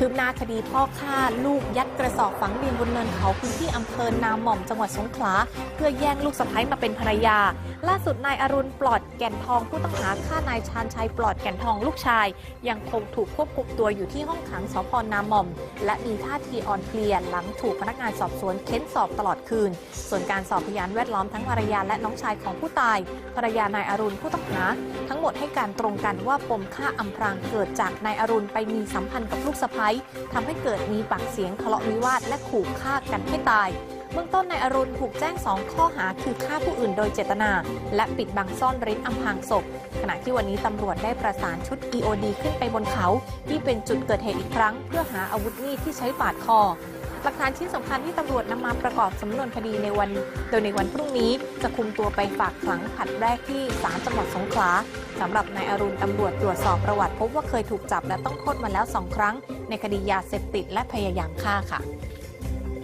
คืบหน้าคดีพ่อฆ่าลูกยัดกระสอบฝังดินบนเนินเขาพื้นที่อำเภอนามหม่อมจังหวัดสงขลา เพื่อแย่งลูกสะใภ้มาเป็นภรรยา ล่าสุดนายอรุณปลอดแก่นทองผู้ต้องหาฆ่านายชาญชัยปลอดแก่นทองลูกชาย ยังคงถูกควบคุมตัวอยู่ที่ห้องขังสพนามหม่อม และมีท่าทีอ่อนเพลียหลังถูกพนักงานสอบสวนเค้นสอบตลอดคืน ส่วนการสอบพยานแวดล้อมทั้งภรรยาและน้องชายของผู้ตายภรรยานายอรุณผู้ต้องหา ทั้งหมดให้การตรงกันว่าปมฆ่าอำพรางเกิดจากนายอรุณไปมีสัมพันธ์กับลูกสะใภ้ทำให้เกิดมีปากเสียงทะเลาะวิวาทและขู่ฆ่ากันให้ตายเบื้องต้นนายอรุณถูกแจ้ง 2 ข้อหาคือฆ่าผู้อื่นโดยเจตนา และปิดบังซ่อนเร้นอำพรางศพ ขณะที่วันนี้ตำรวจได้ประสานชุด EOD ขึ้นไปบนเขา ที่เป็นจุดเกิดเหตุอีกครั้ง เพื่อหาอาวุธมีดที่ใช้ปาดคอ หลักฐานชิ้นสำคัญที่ตำรวจนำมาประกอบสำนวนคดีในวัน โดยในวันพรุ่งนี้จะคุมตัวไปฝากขังผัดแรกที่ศาลจังหวัดสงขลาสำหรับนายอรุณตำรวจตรวจสอบประวัติ พบว่าเคยถูกจับและต้องโทษมาแล้วสองครั้ง ในคดียาเสพติดและพยายามฆ่าค่ะ